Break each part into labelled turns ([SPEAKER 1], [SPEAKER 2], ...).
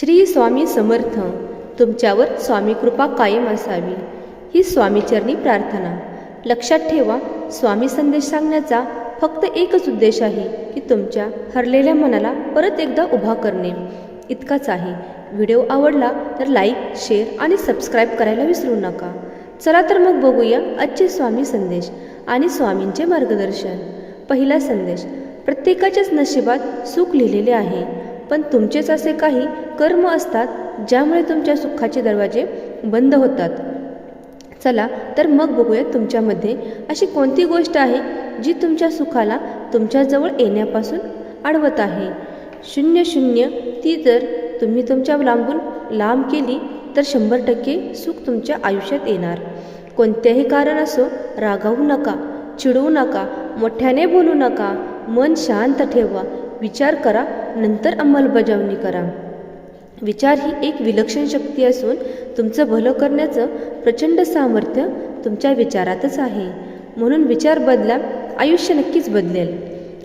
[SPEAKER 1] श्री स्वामी समर्थ तुमच्यावर स्वामी कृपा कायम असावी. ही स्वामीचरणी प्रार्थना. लक्षात ठेवा स्वामी संदेश सांगण्याचा फक्त एकच उद्देश आहे की तुमच्या हरलेल्या मनाला परत एकदा उभा करणे. इतकाच आहे. व्हिडिओ आवडला तर लाईक शेअर आणि सबस्क्राईब करायला विसरू नका. चला तर मग बघूया आजचे स्वामी संदेश आणि स्वामींचे मार्गदर्शन. पहिला संदेश. प्रत्येकाच्याच नशिबात सुख लिहिलेले आहे. पण तुमचेच असे काही कर्म असतात ज्यामुळे तुमच्या सुखाचे दरवाजे बंद होतात. चला तर मग बघूया तुमच्यामध्ये अशी कोणती गोष्ट आहे जी तुमच्या सुखाला तुमच्याजवळ येण्यापासून अडवत आहे? शून्य शून्य ती जर तुम्ही तुमच्या लांबून लांब केली तर शंभर टक्के सुख तुमच्या आयुष्यात येणार. कोणत्याही कारण असो रागावू नका चिडवू नका मोठ्याने बोलू नका मन शांत ठेवा विचार करा नंतर अंमलबजावणी करा. विचार ही एक विलक्षण शक्ती असून तुमचं भलं करण्याचं प्रचंड सामर्थ्य तुमच्या विचारातच आहे. म्हणून विचार बदला आयुष्य नक्कीच बदलेल.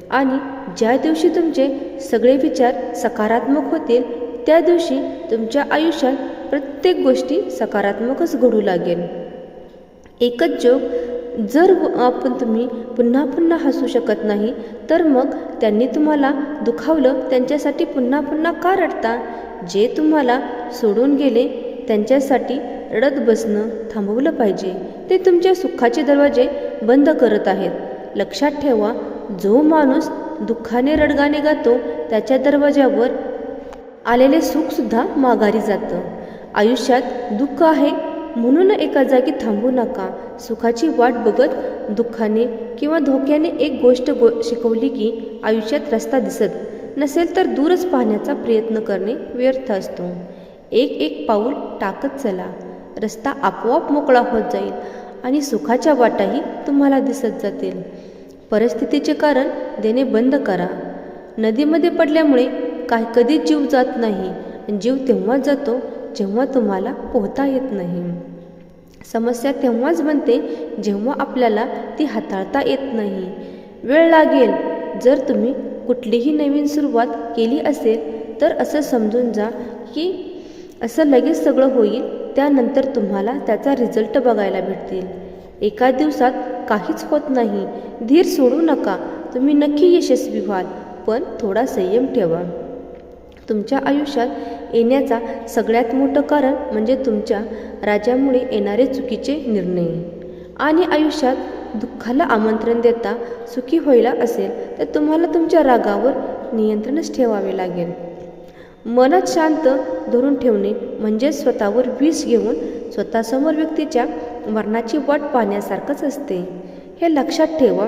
[SPEAKER 1] आणि ज्या दिवशी तुमचे सगळे विचार सकारात्मक होतील त्या दिवशी तुमच्या आयुष्यात प्रत्येक गोष्टी सकारात्मकच घडू लागेल. एकच जोग जर आपण तुम्ही पुन्हा पुन्हा हसू शकत नाही तर मग त्यांनी तुम्हाला दुखावलं त्यांच्यासाठी पुन्हा पुन्हा का रडता? जे तुम्हाला सोडून गेले त्यांच्यासाठी रडत बसणं थांबवलं पाहिजे. ते तुमच्या सुखाचे दरवाजे बंद करत आहेत. लक्षात ठेवा जो माणूस दुःखाने रडगाणे गातो त्याच्या दरवाज्यावर आलेले सुखसुद्धा माघारी जातं. आयुष्यात दुःख आहे म्हणून एका जागी थांबू नका. सुखाची वाट बघत दुःखाने किंवा धोक्याने एक गोष्ट गो शिकवली की आयुष्यात रस्ता दिसत नसेल तर दूरच पाहण्याचा प्रयत्न करणे व्यर्थ असतो. एक एक पाऊल टाकत चला. रस्ता आपोआप मोकळा होत जाईल आणि सुखाच्या वाटाही तुम्हाला दिसत जातील. परिस्थितीचे कारण देणे बंद करा. नदीमध्ये पडल्यामुळे काय कधीच जीव जात नाही. जीव तेव्हाच जातो जेव्हा तुम्हाला पोहता येत नाही. समस्या तेव्हाच बनते जेव्हा आपल्याला ती हाताळता येत नाही. वेळ लागेल. जर तुम्ही कुठलीही नवीन सुरुवात केली असेल तर असं समजून जा की असं लगेच सगळं होईल त्यानंतर तुम्हाला त्याचा रिझल्ट बघायला भेटतील. एका दिवसात काहीच होत नाही. धीर सोडू नका. तुम्ही नक्की यशस्वी व्हाल पण थोडा संयम ठेवा. तुमच्या आयुष्यात येण्याचा सगळ्यात मोठं कारण म्हणजे तुमच्या राजामुळे येणारे चुकीचे निर्णय. आणि आयुष्यात दुःखाला आमंत्रण देता सुखी व्हायला असेल तर तुम्हाला तुमच्या रागावर नियंत्रणच ठेवावे लागेल. मनात शांत धरून ठेवणे म्हणजे स्वतःवर विष घेऊन स्वतःसमोर व्यक्तीच्या मरणाची वाट पाहण्यासारखंच असते. हे लक्षात ठेवा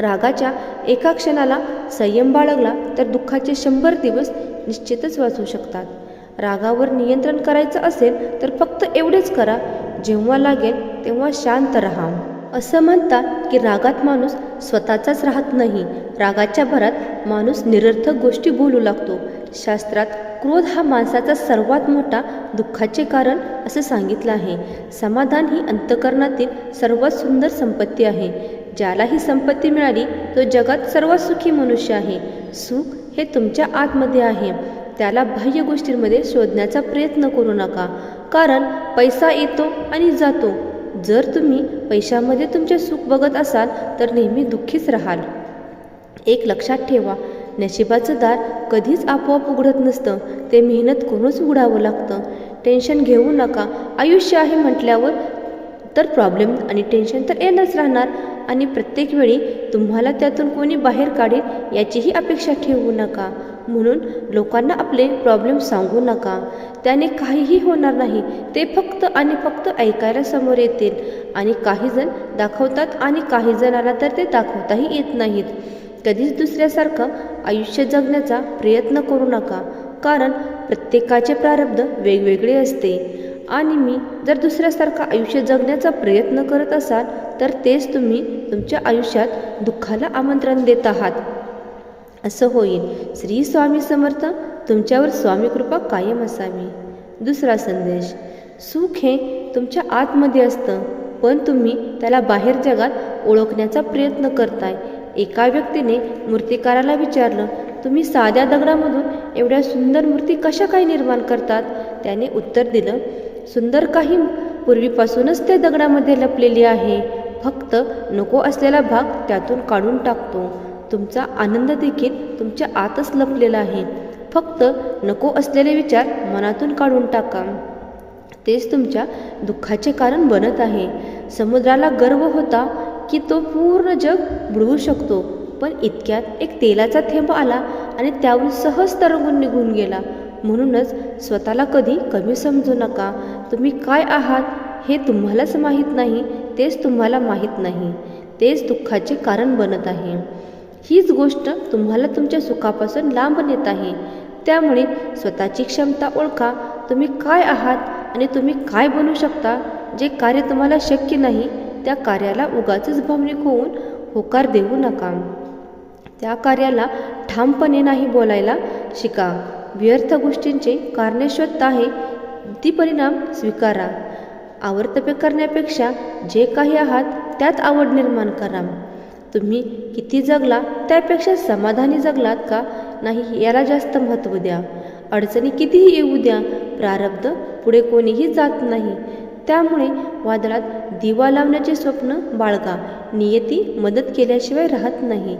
[SPEAKER 1] रागाच्या एका क्षणाला संयम बाळगला तर दुःखाचे शंभर दिवस निश्चितच वाचू शकतात. रागावर नियंत्रण करायचं असेल तर फक्त एवढेच करा. जेव्हा लागेल तेव्हा शांत राहा. असं म्हणतात की रागात माणूस स्वतःचाच राहत नाही. रागाच्या भरात माणूस निरर्थक गोष्टी बोलू लागतो. शास्त्रात क्रोध हा माणसाचा सर्वात मोठा दुःखाचे कारण असं सांगितलं आहे. समाधान ही अंतकरणातील सर्वात सुंदर संपत्ती आहे. ज्याला ही संपत्ती मिळाली तो जगात सर्वात सुखी मनुष्य आहे. सुख हे तुमच्या आतमध्ये आहे. त्याला बाह्य गोष्टींमध्ये शोधण्याचा प्रयत्न करू नका. कारण पैसा येतो आणि जातो. जर तुम्ही पैशामध्ये तुमचे सुख बघत असाल तर नेहमी दुःखीच राहाल. एक लक्षात ठेवा नशिबाचं दार कधीच आपोआप उघडत नसतं. ते मेहनत करूनच उघडावं लागतं. टेन्शन घेऊ नका. आयुष्य आहे म्हटल्यावर तर प्रॉब्लेम आणि टेन्शन तर येणंच राहणार. आणि प्रत्येक वेळी तुम्हाला त्यातून कोणी बाहेर काढेल याचीही अपेक्षा ठेवू नका. म्हणून लोकांना आपले प्रॉब्लेम सांगू नका. त्याने काहीही होणार नाही ते फक्त आणि फक्त ऐकायला समोर येतील. आणि काहीजण दाखवतात आणि काही जणांना तर ते दाखवताही येत नाहीत. कधीच दुसऱ्यासारखं आयुष्य जगण्याचा प्रयत्न करू नका. कारण प्रत्येकाचे प्रारब्ध वेगवेगळे असते. आणि मी जर दुसऱ्यासारखं आयुष्य जगण्याचा प्रयत्न करत असाल तर तेच तुम्ही तुमच्या आयुष्यात दुःखाला आमंत्रण देत आहात. असं होईल. श्री स्वामी समर्थ तुमच्यावर स्वामी कृपा कायम असावी. दुसरा संदेश. सुख हे तुमच्या आतमध्ये असतं पण तुम्ही त्याला बाहेर जगात ओळखण्याचा प्रयत्न करताय. एका व्यक्तीने मूर्तिकाराला विचारलं तुम्ही साध्या दगडामधून एवढ्या सुंदर मूर्ती कशा काय निर्माण करतात? त्याने उत्तर दिलं सुंदर काही पूर्वीपासूनच त्या दगडामध्ये लपलेली आहे. फक्त नको असलेला भाग त्यातून काढून टाकतो. तुमचा आनंद देखील तुमच्या आतच लपलेला आहे. फक्त नको असलेले विचार मनातून काढून टाका. तेच तुमच्या दुःखाचे कारण बनत आहे. समुद्राला गर्व होता की तो पूर्ण जग बुडवू शकतो पण इतक्यात एक तेलाचा थेंब आला आणि त्यावरून सहज तरंगून निघून गेला. म्हणूनच स्वतःला कधी कमी समजू नका. तुम्ही काय आहात हे तुम्हालाच माहीत नाही तेच तुम्हाला माहीत नाही. तेच दुःखाचे कारण बनत आहे. हीच गोष्ट तुम्हाला तुमच्या सुखापासून लांब नेत आहे. त्यामुळे स्वतःची क्षमता ओळखा. तुम्ही काय आहात आणि तुम्ही काय बनू शकता? जे कार्य तुम्हाला शक्य नाही त्या कार्याला उगाचच भावनिक होऊन होकार देऊ नका. त्या कार्याला ठामपणे नाही बोलायला शिका. व्यर्थ गोष्टींचे कारणे आहे ती परिणाम स्वीकारा. आवर्तपे करण्यापेक्षा जे काही आहात त्यात आवड निर्माण करा. तुम्ही किती जगला त्यापेक्षा समाधानी जगलात का? नाही याला जास्त महत्त्व द्या. अडचणी कितीही येऊ द्या प्रारब्ध पुढे कोणीही जात नाही. त्यामुळे वादळात दिवा लावण्याचे स्वप्न बाळगा. नियती मदत केल्याशिवाय राहत नाही.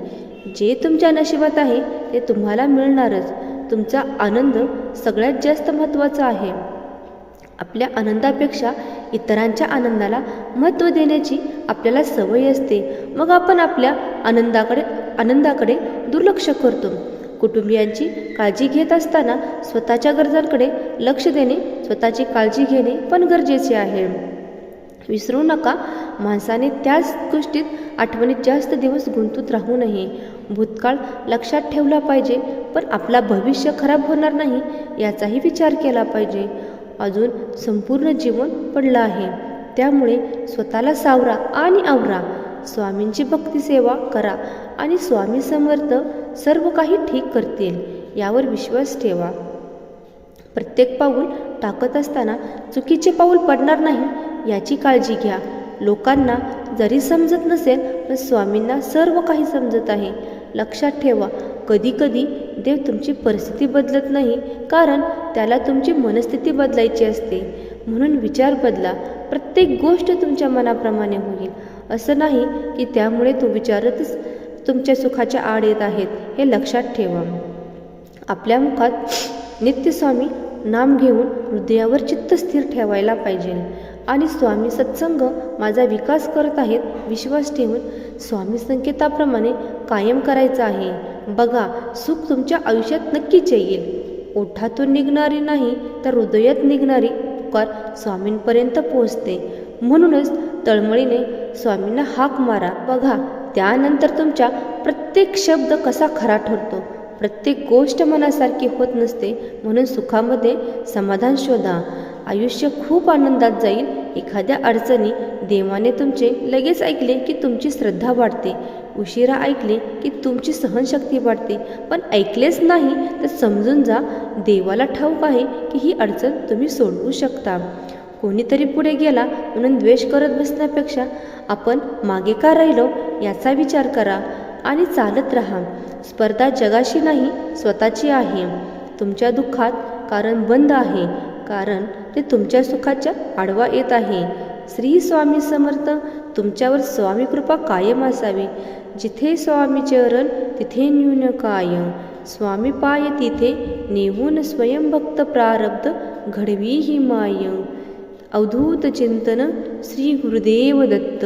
[SPEAKER 1] जे तुमच्या नशिबात आहे ते तुम्हाला मिळणारच. तुमचा आनंद सगळ्यात जास्त महत्त्वाचा आहे. आपल्या आनंदापेक्षा इतरांच्या आनंदाला महत्त्व देण्याची आपल्याला सवय असते. मग आपण आपल्या आनंदाकडे आनंदाकडे दुर्लक्ष करतो. कुटुंबियांची काळजी घेत असताना स्वतःच्या गरजांकडे लक्ष देणे स्वतःची काळजी घेणे पण गरजेचे आहे. विसरू नका माणसाने त्याच गोष्टीत आठवणीत जास्त दिवस गुंतूत राहू नये. भूतकाळ लक्षात ठेवला पाहिजे पण आपला भविष्य खराब होणार नाही याचाही विचार केला पाहिजे. अजून संपूर्ण जीवन पडलं आहे. त्यामुळे स्वतःला सावरा आणि आवरा. स्वामींची भक्तीसेवा करा आणि स्वामी समर्थ सर्व काही ठीक करतील यावर विश्वास ठेवा. प्रत्येक पाऊल टाकत असताना चुकीचे पाऊल पडणार नाही याची काळजी घ्या. लोकांना जरी समजत नसेल तर स्वामींना सर्व काही समजत आहे. लक्षात ठेवा. कधीकधी देव तुमची परिस्थिती बदलत नाही कारण त्याला तुमची मनस्थिती बदलायची असते. म्हणून विचार बदला. प्रत्येक गोष्ट तुमच्या मनाप्रमाणे होईल. असं नाही की त्यामुळे तो विचारतच तुमच्या सुखाच्या आड येत आहेत हे लक्षात ठेवा. आपल्या मुखात नित्यस्वामी नाम घेऊन हृदयावर चित्त स्थिर ठेवायला पाहिजे. आणि स्वामी सत्संग माझा विकास करत आहेत विश्वास ठेवून स्वामी संकेताप्रमाणे कायम करायचं आहे. बघा सुख तुमच्या आयुष्यात नक्कीच येईल. ओठातून निघणारी नाही तर हृदयात निघणारी पुकार स्वामींपर्यंत पोहोचते. म्हणूनच तळमळीने स्वामींना हाक मारा. बघा त्यानंतर तुमच्या प्रत्येक शब्द कसा खरा ठरतो? प्रत्येक गोष्ट मनासारखी होत नसते म्हणून सुखामध्ये समाधान शोधा. आयुष्य खूप आनंदात जाईल एखाद्या अडचणी देवाने तुमचे लगेच ऐकले की तुमची श्रद्धा वाढते. उशिरा ऐकले की तुमची सहनशक्ती वाढते. पण ऐकलेच नाही तर समजून जा देवाला ठाऊक आहे की ही अडचण तुम्ही सोडवू शकता. कोणीतरी पुढे गेला म्हणून द्वेष करत बसण्यापेक्षा आपण मागे का राहिलो याचा विचार करा आणि चालत राहा. स्पर्धा जगाशी नाही स्वतःची आहे. तुमच्या दुःखात कारण बंद आहे. कारण ते तुमच्या सुखाच्या आडवा येत आहे. श्री स्वामी समर्थ तुमच्यावर स्वामी कृपा कायम असावी. जिथे स्वामी चरण तिथे न्यून काय स्वामी पाय तिथे नेहून स्वयंभक्त प्रारब्ध घडवी ही माय. अवधूत चिंतन श्री गुरुदेव दत्त.